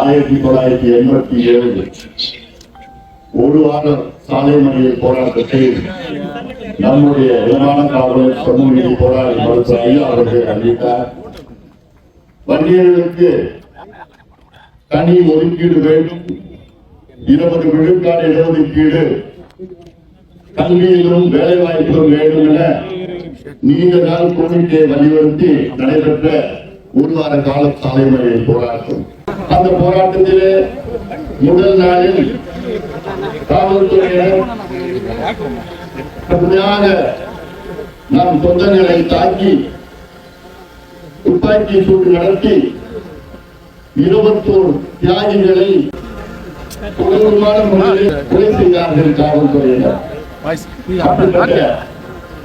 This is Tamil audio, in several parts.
ஆயிரத்தி தொள்ளாயிரத்தி எண்பத்தி ஏழு ஒரு வார சாலை மறியல் போராட்டத்தை நம்முடைய விமான காவலர் சமூக நீதி மருத்துவ ஐயா அவர்கள் அறிவித்தார் வங்கியர்களுக்கு தனி ஒதுக்கீடு வேண்டும். இருபது விழுக்காடு இடஒதுக்கீடு கல்வியிலும் வேலை வாய்ப்பிலும் வேண்டும் என நீண்ட நாள் கோரிக்கையை வலியுறுத்தி நடைபெற்ற ஒரு வார கால சாலை மறியல் போராட்டம். அந்த போராட்டத்திலே முதல் நாளில் காவல்துறையினர் கடுமையாக நம் தொண்டர்களை தாக்கி துப்பாக்கி சூடு நடத்தி இருபத்தோரு தியாகிகளை கொடூரமான முறையில் கொலை செய்தார்கள் காவல்துறையினர். அப்படிப்பட்ட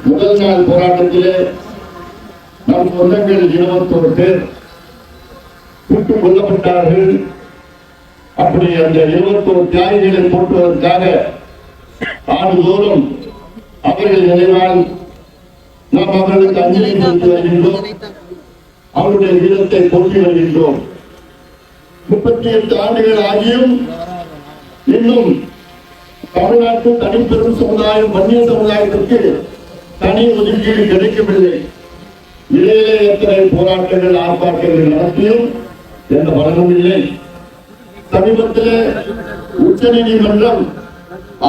முதல் நாள் போராட்டத்திலே நம் சொந்தங்கள் இருபத்தோரு பேர் சுட்டுக் கொல்லப்பட்டார்கள். அப்படி அந்த இருபத்தோரு தியாகிகளை போட்டுவதற்காக ஆண்டுதோறும் அவர்கள் நினைவால் நாம் அவர்களுக்கு அஞ்சலி செலுத்தி வருகின்றோம். அவருடைய வீரத்தை போற்றி வருகின்றோம். முப்பத்தி எட்டு ஆண்டுகள் ஆகியும் இன்னும் தமிழ்நாட்டு தனிப்பெரும் சமுதாயம் வன்னிய சமுதாயத்திற்கு தனி ஒதுக்கீடு கிடைக்கவில்லை. இடையிலே எத்தனை போராட்டங்கள் ஆர்ப்பாட்டங்கள் நடத்தியும் எந்த பலனும் இல்லை சமீபத்தில் உச்ச நீதிமன்றம்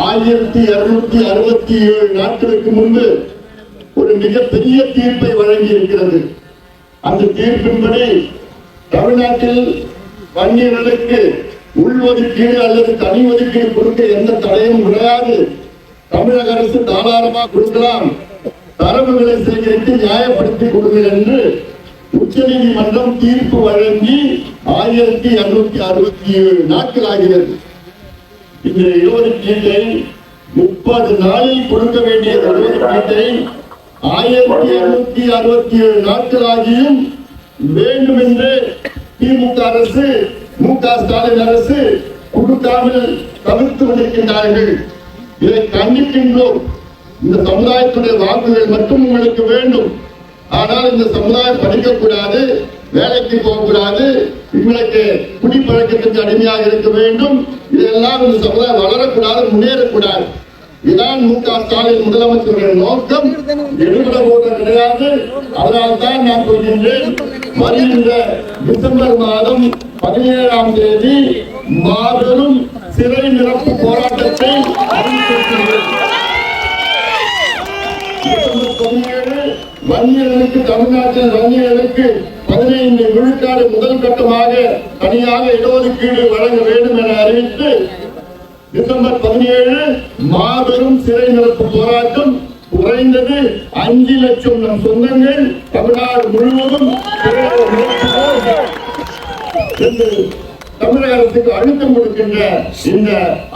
ஆயிரத்தி இருநூத்தி அறுபத்தி ஏழு நாட்களுக்கு முன்பு ஒரு மிகப்பெரிய தீர்ப்பை வழங்கி இருக்கிறது அந்த தீர்ப்பின்படி தமிழ்நாட்டில் வன்னியர்களுக்கு உள்ஒதுக்கீடு அல்லது தனி ஒதுக்கீடு கொடுக்க எந்த தடையும் கிடையாது தமிழக அரசு தாராளமாக கொடுக்கலாம். தரவுகளை சேகரித்து நியாயப்படுத்தி கொடுங்கள் என்று உச்ச நீதிமன்றம் தீர்ப்பு வழங்கி ஆயிரத்தி இருநூத்தி அறுபத்தி ஏழு நாட்கள் ஆகிறது. இந்த இடஒதுக்கீட்டை முப்பது நாளில் கொடுக்க வேண்டிய இடஒதுக்கீட்டை ஆயிரத்தி இருநூத்தி அறுபத்தி ஏழு நாட்கள் ஆகியும் வேண்டும் என்று திமுக அரசு மு க ஸ்டாலின் அரசு கொடுக்காமல் தவிர்த்து கொண்டிருக்கின்றார்கள். இதை கண்டிக்கின்றோம். இந்த சமுதாயத்துடைய வாக்குகள் மட்டும் உங்களுக்கு வேண்டும். ஆனால் இந்த சமுதாயம் படிக்கக்கூடாது வேலைக்கு போகக்கூடாது உங்களுக்கு குடிப்பழக்கத்துக்கு அடிமையாக இருக்க வேண்டும். இதெல்லாம் இந்த சமுதாயம் வளரக்கூடாது முன்னேறக்கூடாது. இதுதான் மு க. ஸ்டாலின் முதலமைச்சருடைய நோக்கம். எடுபட போட்ட கிடையாது. அதனால் தான் நான் சொல்கின்றேன் வருகின்ற டிசம்பர் மாதம் பதினேழாம் தேதி மாபெரும் சிறை நிரப்பு போராட்டத்தை அறிவித்திருக்கின்றேன். வன்னியர்களுக்கு தமிழ்நாட்டில் வன்னியர்களுக்கு பதினைந்து விழுக்காடு முதல் கட்டமாக தனியாக இடஒதுக்கீடு வழங்க வேண்டும் என அறிவித்து டிசம்பர் பதினேழு மாபெரும் சிறை நிரப்பு போராட்டம் குறைந்தது அஞ்சு லட்சம் நம் சொந்தங்கள் தமிழ்நாடு முழுவதும் தமிழக அரசுக்கு அழுத்தம் கொடுக்கின்ற இந்த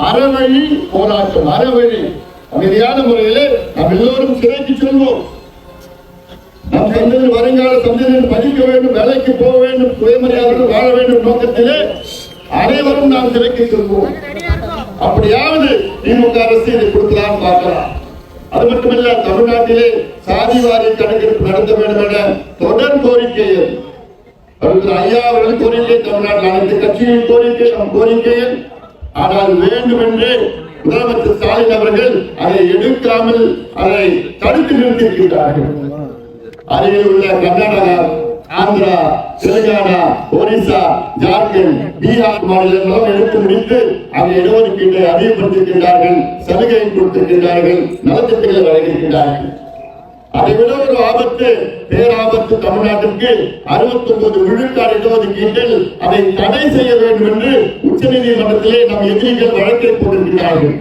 அறவழி போராட்டம் அறவழி. அமைதியான முறையிலே நாம் எல்லோரும் சிறைக்கு செல்வோம். நம் சந்ததி வருங்கால சந்ததியில் பதிக்க வேண்டும் வேலைக்கு போக வேண்டும் சுயமரியாதையுடன் வாழ வேண்டும் நோக்கத்திலே அனைவரும் நாம் சிறைக்கு செல்வோம். அப்படியாவது திமுக அரசு இதை கொடுக்கலாம் பார்க்கலாம். அது மட்டுமல்ல தமிழ்நாட்டிலே சாதி வாரி கணக்கெடுப்பு நடத்த வேண்டும் என தொடர் கோரிக்கையில் அவர்கள் ஐயா அவர்கள் கோரிக்கை தமிழ்நாட்டில் அனைத்து கட்சியின் கோரிக்கை நம் கோரிக்கையில். ஆனால் வேண்டும் என்று முதலமைச்சர் ஸ்டாலின் அவர்கள் அதை எடுக்காமல் அதை தடுத்து நிறுத்தியிருக்கிறார்கள் அருகில் உள்ள கர்நாடகா ஆந்திரா தெலுங்கானா ஒரிசா ஜார்க்கண்ட் பீகார் மாநிலங்களும் எடுத்து முடித்து அதை இடஒதுக்கீட்டை அறிவுறுத்திருக்கின்றார்கள் சலுகை கொடுத்திருக்கின்றார்கள் நலத்திட்டங்களை வழங்கியிருக்கின்றார்கள். அதை விட ஒரு ஆபத்து பேராபத்து தமிழ்நாட்டிற்கு அறுபத்தி ஒன்பது விழுக்காடு இடஒதுக்கீட்டில் அதை தடை செய்ய வேண்டும் என்று உச்சநீதிமன்றத்திலே நம் எதிரிகள் வழக்கை போட்டிருக்கிறார்கள்.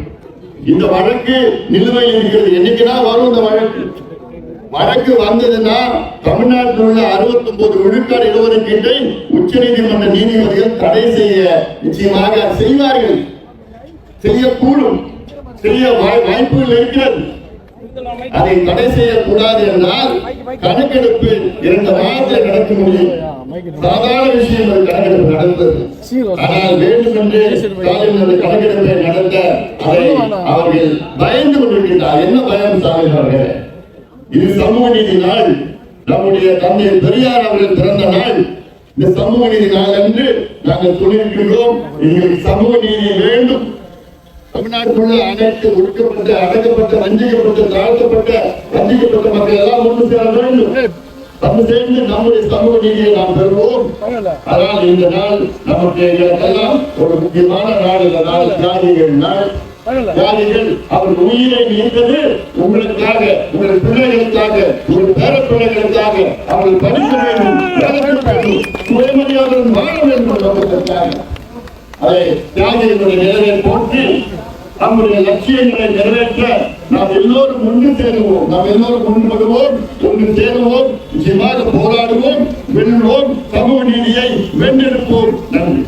இந்த வழக்கு நிலுவையில் இருக்கிறது. என்னைக்குதான் வரும் இந்த வழக்கு? வழக்கு வந்ததுன்னா தமிழ்நாட்டில் உள்ள அறுபத்தி ஒன்பது விழுக்காடு இடஒதுக்கீட்டை உச்சநீதிமன்ற நீதிபதிகள் தடை செய்ய நிச்சயமாக செய்வார்கள். செய்யக்கூடும். செய்ய வாய்ப்புகள் இருக்கிறது. அதை தடை செய்யக்கூடாது என்றால் கணக்கெடுப்பு இரண்டு மாதத்தில் நடக்க முடியும். சாதாரண விஷயம் கணக்கெடுப்பு நடந்தது. ஆனால் வேண்டும் என்று ஸ்டாலின் கணக்கெடுப்பை நடத்த அதை அவர்கள் பயந்து கொண்டிருக்கின்றார். என்ன பயம் ஸ்டாலின் அவர்களே? இது சமூக நீதி நாள். நம்முடைய தந்தை பெரியார் அவர்கள் பிறந்த நாள். இந்த சமூக நீதி நாள் அன்று நாங்கள் சொல்லியிருக்கின்றோம் எங்களுக்கு சமூக நீதி வேண்டும். தமிழ்நாட்டுக்குள்ள அனைத்து ஒடுக்கப்பட்ட அடக்கப்பட்ட வஞ்சிக்கப்பட்ட தாழ்த்தப்பட்ட வஞ்சிக்கப்பட்ட மக்கள் எல்லாம் ஒன்று சேர வேண்டும். வந்து சேர்ந்து நம்முடைய சமூக நீதியை நாம் பெறுவோம். அதனால் இந்த நாள் நமக்கு எங்களுக்கெல்லாம் ஒரு முக்கியமான நாள் இந்த நாள் தியாகிகள் நாள். தியாகிகள் அவர் உயிரை நீத்தது உங்களுக்காக உங்கள் பிள்ளைகளுக்காக உங்கள் பேர பிள்ளைகளுக்காக அவர்கள் படிக்க வேண்டும் வேலைக்கு வாழ வேண்டும் என்பதற்காக. அதை தியாகிகளுடைய நிலையை போற்றி நம்முடைய லட்சியங்களை நிறைவேற்ற நாம் எல்லோரும் ஒன்று சேருவோம். நாம் எல்லோரும் ஒன்றுபடுவோம் ஒன்று சேருவோம் நிச்சயமாக போராடுவோம் வெல்வோம் சமூக நீதியை வென்றெடுப்போம். நன்றி.